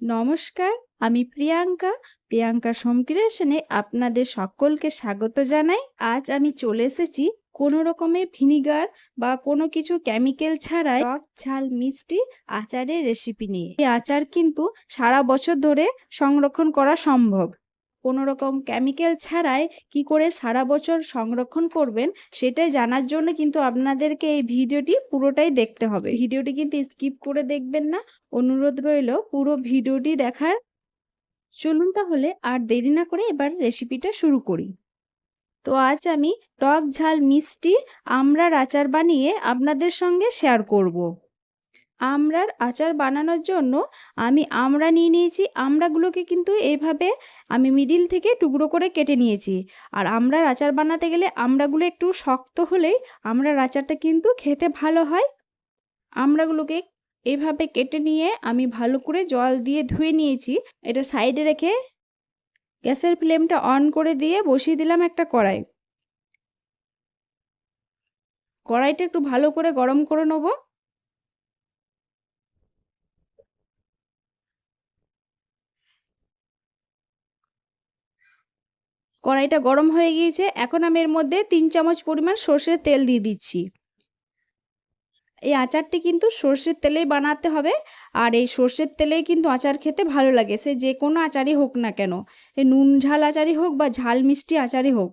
নমস্কার, আমি প্রিয়াঙ্কা। প্রিয়াঙ্কা সমক্রিয়েশনে আপনাদের সকলকে স্বাগত জানাই। আজ আমি চলে এসেছি কোনো রকমের ভিনিগার বা কোনো কিছু কেমিক্যাল ছাড়াই টক ঝাল মিষ্টি আচারের রেসিপি নিয়ে। এই আচার কিন্তু সারা বছর ধরে সংরক্ষণ করা সম্ভব। কোনো রকম কেমিক্যাল ছাড়াই কি করে সারা বছর সংরক্ষণ করবেন, সেটাই জানার জন্য কিন্তু আপনাদেরকে এই ভিডিওটি পুরোটাই দেখতে হবে। ভিডিওটি কিন্তু স্কিপ করে দেখবেন না। অনুরোধ রইল পুরো ভিডিওটি দেখার। চলুন তাহলে আর দেরি না করে এবার রেসিপিটা শুরু করি। তো আজ আমি টক ঝাল মিষ্টি, আমড়ার আচার বানিয়ে আপনাদের সঙ্গে শেয়ার করব। আমড়ার আচার বানানোর জন্য আমি আমড়া নিয়ে নিয়েছি আমড়াগুলোকে কিন্তু এইভাবে আমি মিডিল থেকে টুকরো করে কেটে নিয়েছি। আর আমড়ার আচার বানাতে গেলে আমড়াগুলো একটু শক্ত হলেই আমড়ার আচারটা কিন্তু খেতে ভালো হয়। আমড়াগুলোকে এইভাবে কেটে নিয়ে আমি ভালো করে জল দিয়ে ধুয়ে নিয়েছি। এটা সাইডে রেখে গ্যাসের ফ্লেমটা অন করে দিয়ে বসিয়ে দিলাম একটা কড়াই। কড়াইটা একটু ভালো করে গরম করে নেব। কড়াইটা গরম হয়ে গিয়েছে। এখন আমি এর মধ্যে তিন চামচ পরিমাণ সর্ষের তেল দিয়ে দিচ্ছি। এই আচারটি কিন্তু সর্ষের তেলেই বানাতে হবে। আর এই সর্ষের তেলেই কিন্তু আচার খেতে ভালো লাগে। সে যে কোনো আচারই হোক না কেন। এই নুন ঝাল আচারই হোক বা ঝাল মিষ্টি আচারই হোক।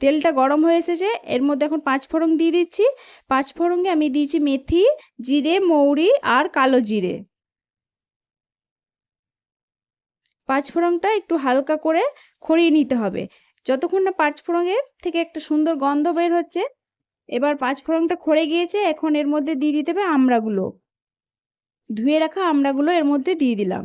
তেলটা গরম হয়ে এসেছে। এর মধ্যে এখন পাঁচ ফোড়ন দিয়ে দিচ্ছি। পাঁচ ফোড়নে আমি দিয়েছি মেথি, জিরে, মৌরি আর কালো জিরে। পাঁচফোড়নটা একটু হালকা করে খড়িয়ে নিতে হবে। যতক্ষণ না পাঁচফোড়নের থেকে একটা সুন্দর গন্ধ বের হচ্ছে, এবার পাঁচফোড়নটা খড়ে গিয়েছে, এখন এর মধ্যে দিয়ে দিতে হবে আমড়াগুলো। ধুয়ে রাখা আমড়াগুলো এর মধ্যে দিয়ে দিলাম।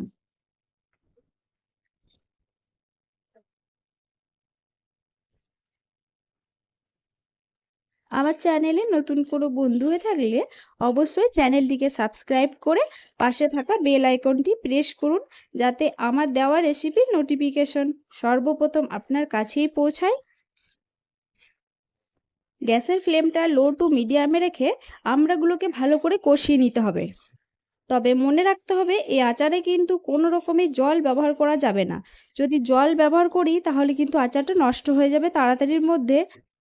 আমার চ্যানেলে নতুন কোনো বন্ধু হয়ে থাকলে অবশ্যই চ্যানেলটিকে সাবস্ক্রাইব করে পাশে থাকা বেল আইকনটি প্রেস করুন যাতে আমার দেওয়া রেসিপির নোটিফিকেশন সর্বপ্রথম আপনার কাছেই পৌঁছায়। গ্যাসের ফ্লেমটা লো টু মিডিয়ামে রেখে আমড়াগুলোকে ভালো করে কষিয়ে নিতে হবে। তবে মনে রাখতে হবে এই আচারে কিন্তু কোনো রকমের জল ব্যবহার করা যাবে না। যদি জল ব্যবহার করি তাহলে কিন্তু আচারটা নষ্ট হয়ে যাবে তাড়াতাড়ির মধ্যে।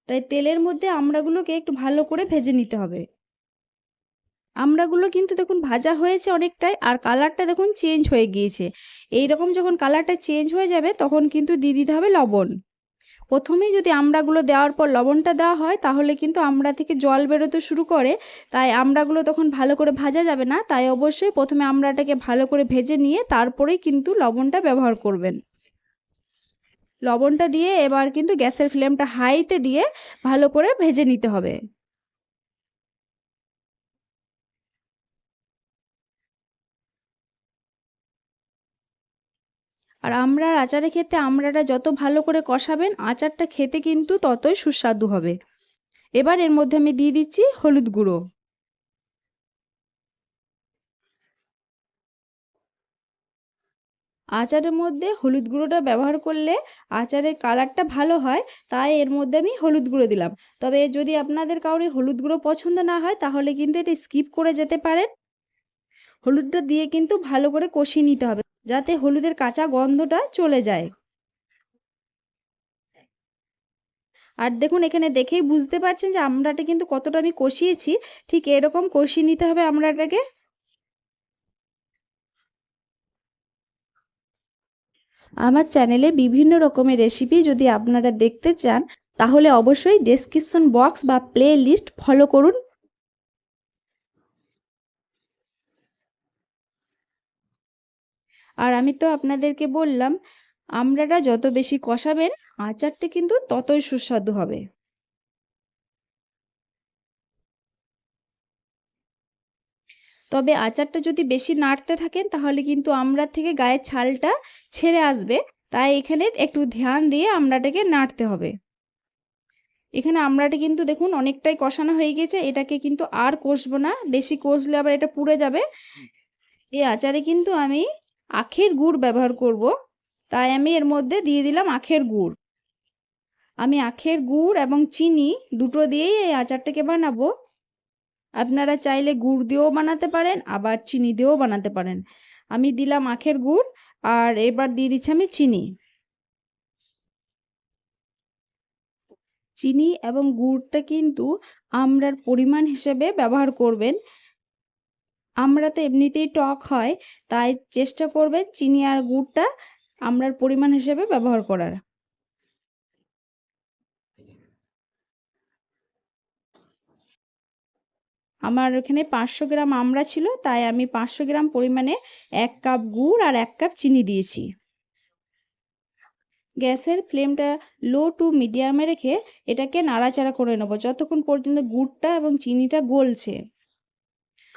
তাই তেলের মধ্যে আমড়াগুলোকে একটু ভালো করে ভেজে নিতে হবে। আমড়াগুলো কিন্তু দেখুন ভাজা হয়েছে অনেকটাই আর কালারটা দেখুন চেঞ্জ হয়ে গিয়েছে। এই রকম যখন কালারটা চেঞ্জ হয়ে যাবে তখন কিন্তু দিয়ে দিতে হবে লবণ। প্রথমেই যদি আমড়াগুলো দেওয়ার পর লবণটা দেওয়া হয় তাহলে কিন্তু আমড়া থেকে জল বেরোতে শুরু করে। তাই আমড়াগুলো তখন ভালো করে ভাজা যাবে না। তাই অবশ্যই প্রথমে আমড়াটাকে ভালো করে ভেজে নিয়ে তারপরেই কিন্তু লবণটা ব্যবহার করবেন। লবণটা দিয়ে এবার কিন্তু গ্যাসের ফ্লেমটা হাইতে দিয়ে ভালো করে ভেজে নিতে হবে। আর আমড়ার আচারে খেতে আমড়াটা যত ভালো করে কষাবেন, আচারটা খেতে কিন্তু ততই সুস্বাদু হবে। এবার এর মধ্যে আমি দিয়ে দিচ্ছি হলুদ গুঁড়ো। আচারের মধ্যে হলুদ গুঁড়োটা ব্যবহার করলে আচারের কালারটা ভালো হয়, তাই এর মধ্যে আমি হলুদ গুঁড়ো দিলাম। তবে যদি আপনাদের কাউরে হলুদ গুঁড়ো পছন্দ না হয়, তাহলে কিন্তু এটা স্কিপ করে যেতে পারেন। হলুদটা দিয়ে কিন্তু ভালো করে কষিয়ে নিতে হবে, যাতে হলুদের কাঁচা গন্ধটা চলে যায়। আর দেখুন, এখানে দেখেই বুঝতে পারছেন যে আমড়াটা কিন্তু কতটা আমি কষিয়েছি, ঠিক এরকম কষিয়ে নিতে হবে আমড়াটাকে আমার চ্যানেলে বিভিন্ন রকমের রেসিপি যদি আপনারা দেখতে চান, তাহলে অবশ্যই ডেসক্রিপশন বক্স বা প্লে লিস্ট ফলো করুন। আর আমি তো আপনাদেরকে বললাম আমড়াটা যত বেশি কষাবেন, আচারটা কিন্তু ততই সুস্বাদু হবে। তবে আচারটা যদি বেশি নাড়তে থাকেন, তাহলে কিন্তু আমড়ার থেকে গায়ের ছালটা ছেড়ে আসবে। তাই এখানে একটু ধ্যান দিয়ে আমড়াটাকে নাড়তে হবে। এখানে আমড়াটা কিন্তু দেখুন অনেকটাই কষানো হয়ে গেছে। এটাকে কিন্তু আর কষবো না। বেশি কষলে আবার এটা পুড়ে যাবে। এই আচারে কিন্তু আমি আখের গুড় ব্যবহার করব। তাই আমি এর মধ্যে দিয়ে দিলাম আখের গুড়। আমি আখের গুড় এবং চিনি দুটো দিয়েই এই আচারটাকে বানাবো। আপনারা চাইলে গুড় দিয়েও বানাতে পারেন, আবার চিনি দিয়েও বানাতে পারেন। আমি দিলাম আখের গুড়, আর এবার দিয়ে দিচ্ছি আমি চিনি। চিনি এবং গুড়টা কিন্তু আমরার পরিমাণ হিসেবে ব্যবহার করবেন। আমরা তো এমনিতেই টক হয়, তাই চেষ্টা করবেন চিনি আর গুড়টা আমরার পরিমাণ হিসেবে ব্যবহার করার। আমার এখানে পাঁচশো গ্রাম আমড়া ছিল, তাই আমি পাঁচশো গ্রাম পরিমাণে এক কাপ গুড় আর এক কাপ চিনি দিয়েছি। গ্যাসের ফ্লেমটা লো টু মিডিয়ামে রেখে এটাকে নাড়াচাড়া করে নেব, যতক্ষণ পর্যন্ত গুড়টা এবং চিনিটা গলছে।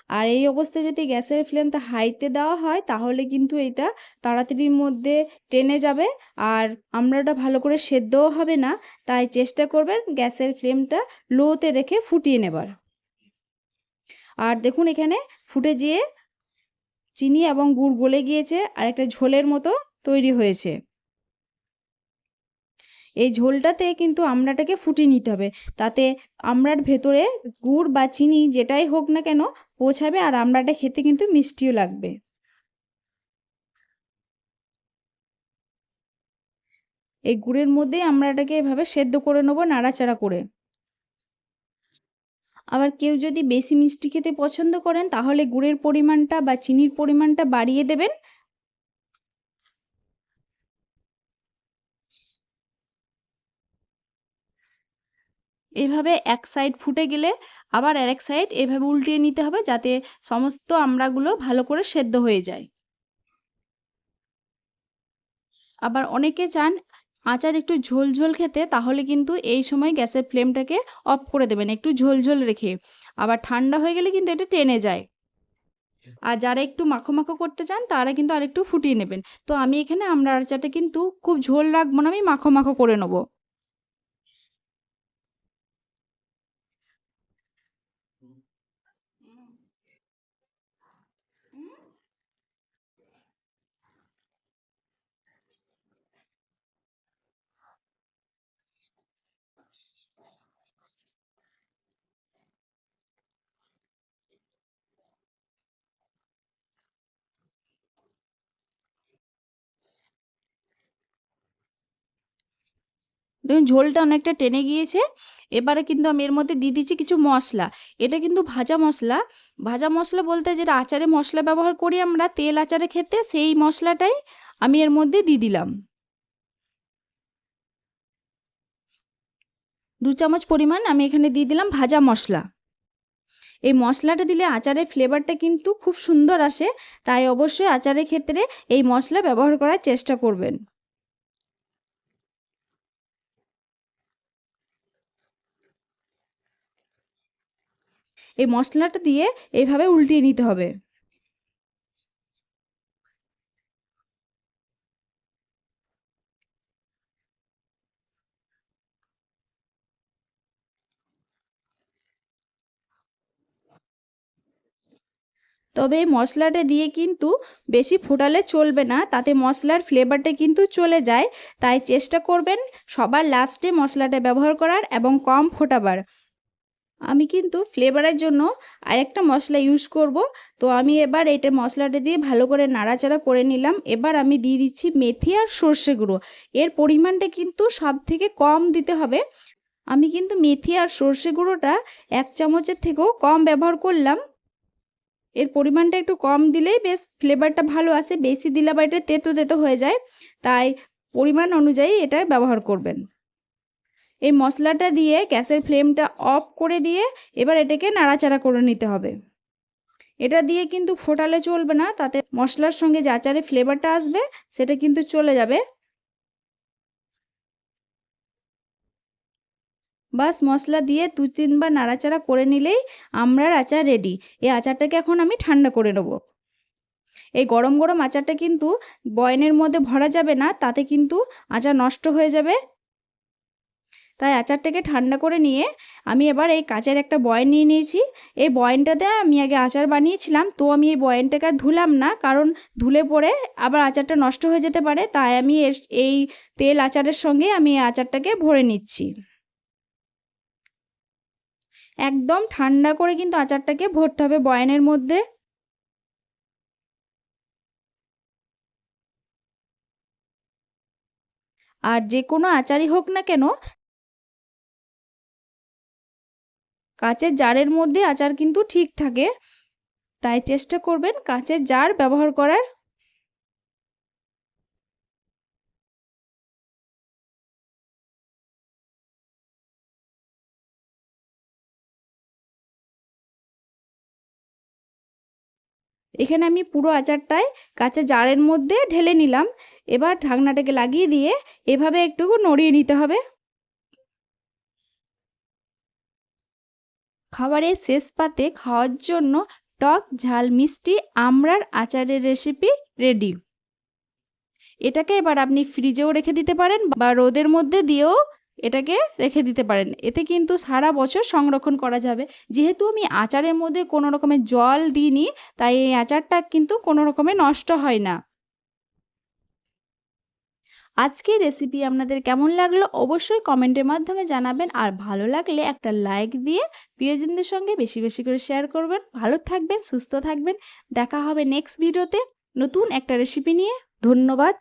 আর এই অবস্থায় যদি গ্যাসের ফ্লেমটা হাইতে দেওয়া হয়, তাহলে কিন্তু এটা তাড়াতাড়ির মধ্যে টেনে যাবে আর আমড়াটা ভালো করে সেদ্ধও হবে না, তাই চেষ্টা করবেন গ্যাসের ফ্লেমটা লোতে রেখে ফুটিয়ে নেবার। আর দেখুন এখানে ফুটে যেয়ে চিনি এবং গুড় গলে গিয়েছে আর একটা ঝোলের মতো তৈরি হয়েছে। এই ঝোলটাতে কিন্তু আমড়াটাকে ফুটিয়ে নিতে হবে। তাতে আমড়ার ভেতরে গুড় বা চিনি যেটাই হোক না কেন পৌঁছাবে আর আমড়াটা খেতে কিন্তু মিষ্টিও লাগবে। এই গুড়ের মধ্যেই আমড়াটাকে এভাবে সেদ্ধ করে নেব, নাড়াচাড়া করে। আবার কেউ যদি বেশি মিষ্টি খেতে পছন্দ করেন, তাহলে গুড়ের পরিমাণটা বা চিনির পরিমাণটা বাড়িয়ে দেবেন। এভাবে এক সাইড ফুটে গেলে আবার আরেক সাইড এভাবে উল্টিয়ে নিতে হবে যাতে সমস্ত আমড়াগুলো ভালো করে সেদ্ধ হয়ে যায়। আবার অনেকে চান আচার একটু ঝোল ঝোল খেতে, তাহলে কিন্তু এই সময় গ্যাসের ফ্লেমটাকে অফ করে দেবেন। একটু ঝোল ঝোল রেখে। আবার ঠান্ডা হয়ে গেলে কিন্তু এটা টেনে যায়। আর যারা একটু মাখো মাখো করতে চান, তারা কিন্তু আরেকটু ফুটিয়ে নেবেন। তো আমি এখানে আমরা আচারটা কিন্তু খুব ঝোল রাখব না, আমি মাখো মাখো করে নেব। দেখুন, ঝোলটা অনেকটা টেনে গিয়েছে। এবারে কিন্তু আমি এর মধ্যে দিয়ে দিচ্ছি কিছু মশলা। এটা কিন্তু ভাজা মশলা। ভাজা মশলা বলতে যেটা আচারে মশলা ব্যবহার করি আমরা, তেল আচারে খেতে, সেই মশলাটাই আমি এর মধ্যে দিয়ে দিলাম। দু চামচ পরিমাণ আমি এখানে দিয়ে দিলাম ভাজা মশলা। এই মশলাটা দিলে আচারের ফ্লেভারটা কিন্তু খুব সুন্দর আসে। তাই অবশ্যই আচারের ক্ষেত্রে এই মশলা ব্যবহার করার চেষ্টা করবেন। এই মশলাটা দিয়ে এইভাবে উল্টিয়ে নিতে হবে। তবে এই মশলাটা দিয়ে কিন্তু বেশি ফোটালে চলবে না, তাতে মশলার ফ্লেভারটা কিন্তু চলে যায়। তাই চেষ্টা করবেন সবার লাস্টে মশলাটা ব্যবহার করার এবং কম ফোটাবার। আমি কিন্তু ফ্লেভারের জন্য আরেকটা মশলা ইউজ করব। তো আমি এবার এটা মশলাটা দিয়ে ভালো করে নাড়াচাড়া করে নিলাম। এবার আমি দিয়ে দিচ্ছি মেথি আর সর্ষে গুঁড়ো। এর পরিমাণটা কিন্তু সব থেকে কম দিতে হবে। আমি কিন্তু মেথি আর সর্ষে গুঁড়োটা এক চামচের থেকেও কম ব্যবহার করলাম। এর পরিমাণটা একটু কম দিলেই বেশ ফ্লেভারটা ভালো আসে। বেশি দিলে আবার এটা তেতো তেতো হয়ে যায়। তাই পরিমাণ অনুযায়ী এটা ব্যবহার করবেন। এই মশলাটা দিয়ে গ্যাসের ফ্লেমটা অফ করে দিয়ে এবার এটাকে নাড়াচাড়া করে নিতে হবে। এটা দিয়ে কিন্তু ফোটালে চলবে না, তাতে মশলার সঙ্গে যে আচারের ফ্লেভারটা আসবে, সেটা কিন্তু চলে যাবে। বাস মশলা দিয়ে দু তিনবার নাড়াচাড়া করে নিলেই আমরার আচার রেডি। এই আচারটাকে এখন আমি ঠান্ডা করে নেব। এই গরম গরম আচারটা কিন্তু বয়নের মধ্যে ভরা যাবে না, তাতে কিন্তু আচার নষ্ট হয়ে যাবে। তাই আচারটাকে ঠান্ডা করে নিয়ে আমি এবার এই কাচের একটা বয়ন নিয়ে নিয়েছি। এই বয়নটাতে আমি আগে আচার বানিয়েছিলাম, তো আমি এই বয়নটাকে আর ধুলাম না, কারণ ধুলে পড়ে আবার আচারটা নষ্ট হয়ে যেতে পারে, তাই আমি এই তেল আচারের সঙ্গে আমি এই আচারটাকে ভরে নিচ্ছি। একদম ঠান্ডা করে কিন্তু আচারটাকে ভরতে হবে বয়ানের মধ্যে। আর যে কোনো আচারই হোক না কেন কাচের জারের মধ্যে আচার কিন্তু ঠিক থাকে। তাই চেষ্টা করবেন কাচের জার ব্যবহার করার। এখানে আমি পুরো আচারটাই কাঁচের জারের মধ্যে ঢেলে নিলাম। এবার ঢাকনাটাকে লাগিয়ে দিয়ে এভাবে একটু নড়িয়ে নিতে হবে। খাবারের শেষ পাতে খাওয়ার জন্য টক, ঝাল, মিষ্টি আমড়ার আচারের রেসিপি রেডি এটাকে এবার আপনি ফ্রিজেও রেখে দিতে পারেন বা রোদের মধ্যে দিয়েও এটাকে রেখে দিতে পারেন। এতে কিন্তু সারা বছর সংরক্ষণ করা যাবে। যেহেতু আমি আচারের মধ্যে কোনো রকমের জল দিইনি, তাই এই আচারটা কিন্তু কোনো রকমে নষ্ট হয় না। আজকের রেসিপি আপনাদের কেমন লাগল অবশ্যই কমেন্টের মাধ্যমে জানাবেন। আর ভালো লাগলে একটা লাইক দিয়ে প্রিয়জনদের সঙ্গে বেশি বেশি করে শেয়ার করবেন। ভালো থাকবেন, সুস্থ থাকবেন। দেখা হবে নেক্সট ভিডিওতে নতুন একটা রেসিপি নিয়ে। ধন্যবাদ।